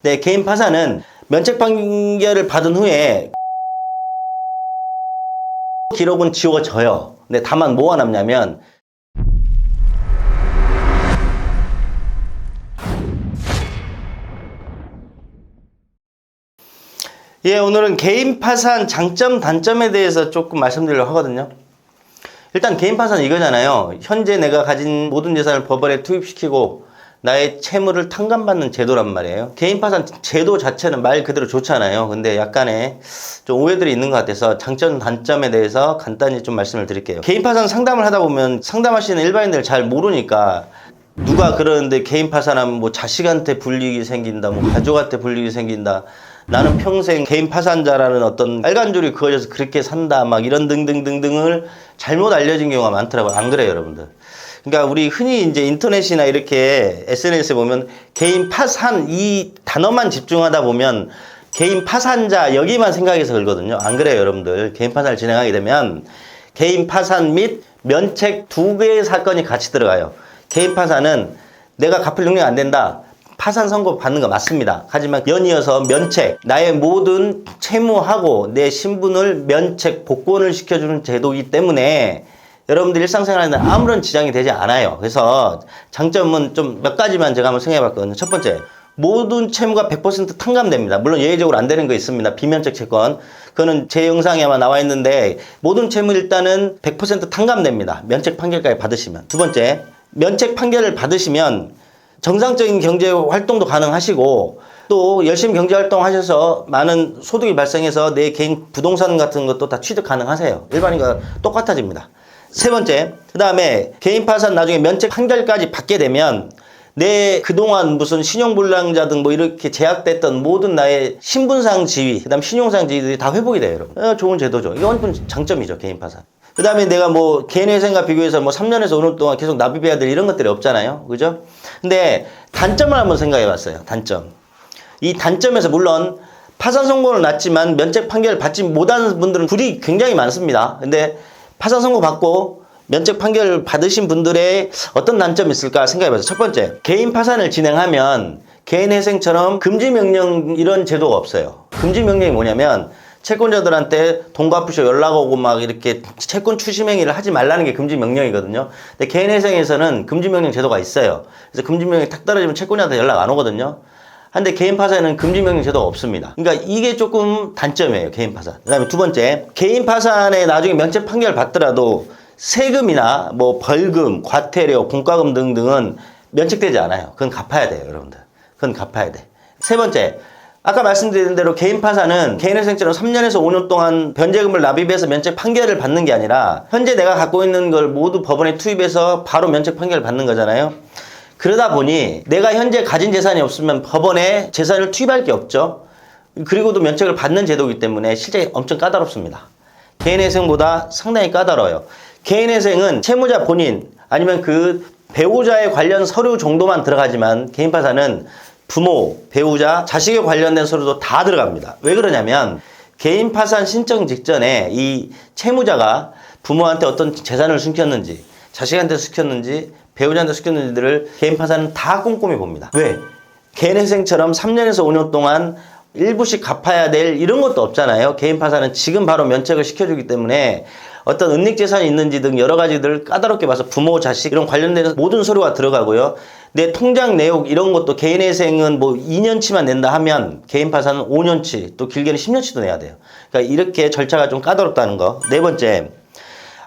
네, 개인 파산은 면책 판결을 받은 후에 기록은 지워져요. 근데 다만 뭐가 남냐면 예, 오늘은 개인 파산 장점, 단점에 대해서 조금 말씀드리려고 하거든요. 일단 개인 파산 이거잖아요. 현재 내가 가진 모든 재산을 법원에 투입시키고 나의 채무를 탕감받는 제도란 말이에요. 개인 파산 제도 자체는 말 그대로 좋잖아요. 근데 약간의 좀 오해들이 있는 것 같아서 장점, 단점에 대해서 간단히 좀 말씀을 드릴게요. 개인 파산 상담을 하다 보면 상담하시는 일반인들 잘 모르니까 누가 그러는데 개인 파산하면 뭐 자식한테 불이익이 생긴다, 뭐 가족한테 불이익이 생긴다. 나는 평생 개인 파산자라는 어떤 빨간 줄이 그어져서 그렇게 산다, 막 이런 등등등등을 잘못 알려진 경우가 많더라고요. 안 그래요, 여러분들? 그러니까 우리 흔히 이제 인터넷이나 이렇게 SNS에 보면 개인 파산 이 단어만 집중하다 보면 개인 파산자 여기만 생각해서 그러거든요. 안 그래요, 여러분들? 개인 파산을 진행하게 되면 개인 파산 및 면책 두 개의 사건이 같이 들어가요. 개인 파산은 내가 갚을 능력이 안 된다. 파산 선고 받는 거 맞습니다. 하지만 연이어서 면책, 나의 모든 채무하고 내 신분을 면책, 복권을 시켜주는 제도이기 때문에 여러분들 일상생활에는 아무런 지장이 되지 않아요. 그래서 장점은 좀 몇 가지만 제가 한번 생각해 봤거든요. 첫 번째, 모든 채무가 100% 탕감됩니다. 물론 예외적으로 안 되는 거 있습니다. 비면책 채권. 그거는 제 영상에 아마 나와 있는데 모든 채무 일단은 100% 탕감됩니다. 면책 판결까지 받으시면. 두 번째, 면책 판결을 받으시면 정상적인 경제 활동도 가능하시고 또 열심히 경제 활동 하셔서 많은 소득이 발생해서 내 개인 부동산 같은 것도 다 취득 가능하세요. 일반인과 똑같아집니다. 세 번째, 그 다음에 개인 파산 나중에 면책 판결까지 받게 되면 내 그동안 무슨 신용불량자 등 뭐 이렇게 제약됐던 모든 나의 신분상 지위, 그 다음 신용상 지위들이 다 회복이 돼요, 여러분. 어, 좋은 제도죠. 이건 장점이죠, 개인 파산. 그 다음에 내가 뭐 개인 회생과 비교해서 뭐 3년에서 5년 동안 계속 납입해야 될 이런 것들이 없잖아요. 그죠? 근데 단점을 한번 생각해 봤어요. 단점. 이 단점에서 물론 파산 선고는 났지만 면책 판결을 받지 못하는 분들은 불이 굉장히 많습니다. 근데 파산 선고 받고 면책 판결을 받으신 분들의 어떤 단점이 있을까 생각해 봤어요. 첫 번째, 개인 파산을 진행하면 개인 회생처럼 금지 명령 이런 제도가 없어요. 금지 명령이 뭐냐면 채권자들한테 돈 갚으셔 연락 오고 막 이렇게 채권 추심 행위를 하지 말라는 게 금지 명령이거든요. 근데 개인 회생에서는 금지 명령 제도가 있어요. 그래서 금지 명령이 탁 떨어지면 채권자한테 연락 안 오거든요. 근데 개인 파산은 금지 명령 제도가 없습니다. 그러니까 이게 조금 단점이에요. 개인 파산. 그다음에 두 번째, 개인 파산에 나중에 면책 판결 받더라도 세금이나 뭐 벌금, 과태료, 공과금 등등은 면책되지 않아요. 그건 갚아야 돼요, 여러분들. 그건 갚아야 돼. 세 번째, 아까 말씀드린 대로 개인 파산은 개인회생처럼 3년에서 5년 동안 변제금을 납입해서 면책 판결을 받는 게 아니라 현재 내가 갖고 있는 걸 모두 법원에 투입해서 바로 면책 판결을 받는 거잖아요. 그러다 보니 내가 현재 가진 재산이 없으면 법원에 재산을 투입할 게 없죠. 그리고도 면책을 받는 제도이기 때문에 실제 엄청 까다롭습니다. 개인회생보다 상당히 까다로워요. 개인회생은 채무자 본인 아니면 그 배우자에 관련 서류 정도만 들어가지만 개인 파산은 부모, 배우자, 자식에 관련된 서류도 다 들어갑니다. 왜 그러냐면 개인 파산 신청 직전에 이 채무자가 부모한테 어떤 재산을 숨겼는지, 자식한테 숨겼는지, 배우자한테 숨겼는지를 개인 파산은 다 꼼꼼히 봅니다. 왜? 개인 회생처럼 3년에서 5년 동안 일부씩 갚아야 될 이런 것도 없잖아요. 개인 파산은 지금 바로 면책을 시켜주기 때문에 어떤 은닉 재산이 있는지 등 여러 가지들 까다롭게 봐서 부모, 자식 이런 관련된 모든 서류가 들어가고요. 내 통장 내역 이런 것도 개인 회생은 뭐 2년치만 낸다 하면 개인 파산은 5년치 또 길게는 10년치도 내야 돼요. 그러니까 이렇게 절차가 좀 까다롭다는 거. 네 번째.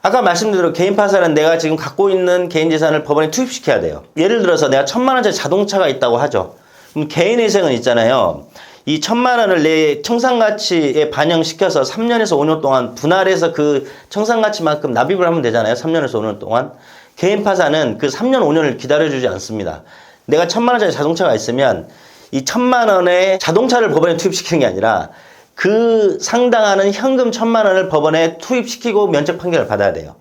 아까 말씀드린 개인 파산은 내가 지금 갖고 있는 개인 재산을 법원에 투입시켜야 돼요. 예를 들어서 내가 천만 원짜리 자동차가 있다고 하죠. 그럼 개인 회생은 있잖아요. 이 천만 원을 내 청산가치에 반영시켜서 3년에서 5년 동안 분할해서 그 청산가치만큼 납입을 하면 되잖아요. 3년에서 5년 동안. 개인 파산은 그 3년, 5년을 기다려주지 않습니다. 내가 천만 원짜리 자동차가 있으면 이 천만 원의 자동차를 법원에 투입시키는 게 아니라 그 상당하는 현금 천만 원을 법원에 투입시키고 면책 판결을 받아야 돼요.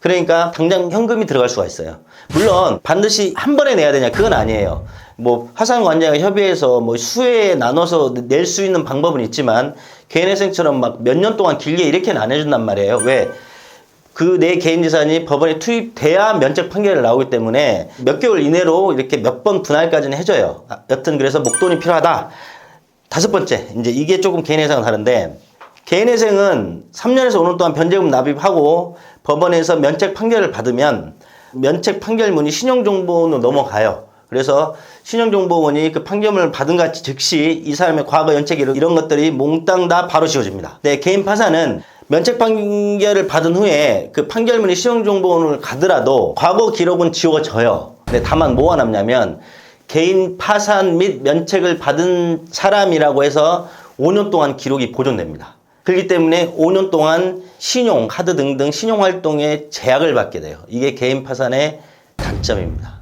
그러니까 당장 현금이 들어갈 수가 있어요. 물론 반드시 한 번에 내야 되냐 그건 아니에요. 뭐 화상관계가 협의해서 뭐 수에 나눠서 낼 수 있는 방법은 있지만 개인회생처럼 막 몇 년 동안 길게 이렇게는 안 해준단 말이에요. 왜? 그 내 개인 재산이 법원에 투입돼야 면책 판결이 나오기 때문에 몇 개월 이내로 이렇게 몇 번 분할까지는 해줘요. 아, 여튼 그래서 목돈이 필요하다. 다섯 번째, 이제 이게 조금 개인회생은 다른데, 개인회생은 3년에서 5년 동안 변제금 납입하고 법원에서 면책 판결을 받으면 면책 판결문이 신용정보원으로 넘어가요. 그래서 신용정보원이 그 판결문을 받은 같이 즉시 이 사람의 과거 연책 이런 것들이 몽땅 다 바로 지워집니다. 네, 개인 파산은 면책 판결을 받은 후에 그 판결문이 신용정보원을 가더라도 과거 기록은 지워져요. 근데 다만 뭐가 남냐면 개인 파산 및 면책을 받은 사람이라고 해서 5년 동안 기록이 보존됩니다. 그렇기 때문에 5년 동안 신용, 카드 등등 신용 활동에 제약을 받게 돼요. 이게 개인 파산의 단점입니다.